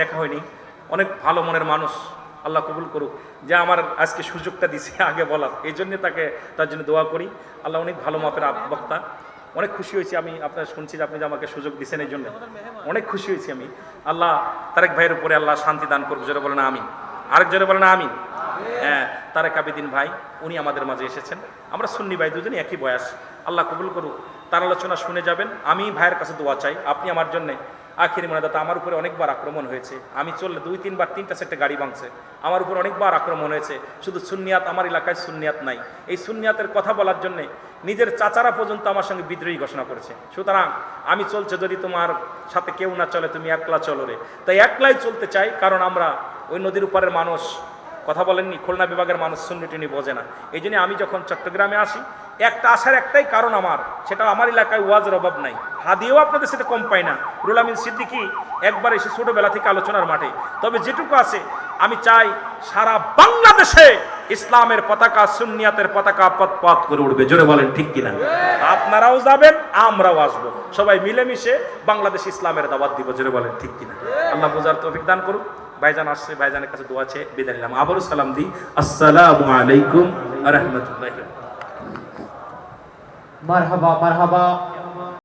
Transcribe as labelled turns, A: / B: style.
A: দেখা হয়নি। অনেক ভালো মনের মানুষ, আল্লাহ কবুল করুক। যে আমার আজকে সুযোগটা দিছে, আগে বলার। এই জন্য তাকে, তার জন্য দোয়া করি। আল্লাহ অনেক ভালো মাপের বক্তা। অনেক খুশি হয়েছি আমি, আপনার শুনছি যে আপনি যে আমাকে সুযোগ দিচ্ছেন এই জন্য। অনেক খুশি হয়েছি আমি। আল্লাহ তারেক ভাইয়ের উপরে আল্লাহ শান্তি দান করুক। জোরে বলেন আমিন। আরেক জোরে বলেন আমি হ্যাঁ তারেক আবিদিন ভাই, উনি আমাদের মাঝে এসেছেন। আমরা সুন্নি ভাই দুজনই একই বয়স। আল্লাহ কবুল করুক। তার আলোচনা শুনে যাবেন। আমি ভাইয়ের কাছে দোয়া চাই। আপনি আমার জন্যে আখিরি মনে দাদা আমার উপরে অনেকবার আক্রমণ হয়েছে। আমি চললে দুই, তিনবার, তিনটা সেটে গাড়ি ভাঙছে। আমার উপর অনেকবার আক্রমণ হয়েছে। শুধু সুনিয়াত আমার এলাকায় সুনিয়াত নাই। এই সুনিয়াতের কথা বলার জন্যে নিজের চাচারা পর্যন্ত আমার সঙ্গে বিদ্রোহী ঘোষণা করেছে। সুতরাং আমি চলছে যদি তোমার সাথে কেউ না চলে, তুমি একলা চলো রে। তাই একলাই চলতে চাই, কারণ আমরা ওই নদীর উপরের মানুষ। কথা বলেননি, খুলনা বিভাগের মানুষ সুন্নি টুনি বোঝে না। এই জন্য আমি যখন চট্টগ্রামে আসি, একটা আসার একটাই কারণ আমার, সেটা আমার এলাকায় ওয়াজের অভাব নাই। হাদিয়েও আপনাদের সেটা কম পাই না। রুল আমিন সিদ্দিকি একবার এসে ছোটোবেলা থেকে আলোচনার মাঠে। তবে যেটুকু আছে, আমি চাই সারা বাংলাদেশে ইসলামের পতাকা, সুন্নিয়াতের পতাকা পথ করে উঠবে। জোরে বলেন, ঠিক কিনা? আপনারাও যাবেন, আমরাও আসব। সবাই মিলেমিশে বাংলাদেশ ইসলামের দাওয়াত দিব। জোরে বলেন, ঠিক কিনা? আল্লাহ বোঝার তৌফিক দান করুক। ভাইজান আসছে, ভাইজানের কাছে দোয়া আছে বিদায় নিলাম। আবারও সালাম দিই। আসসালামু আলাইকুম রহমতুল্লাহ।
B: মারহাবা মারহাবা।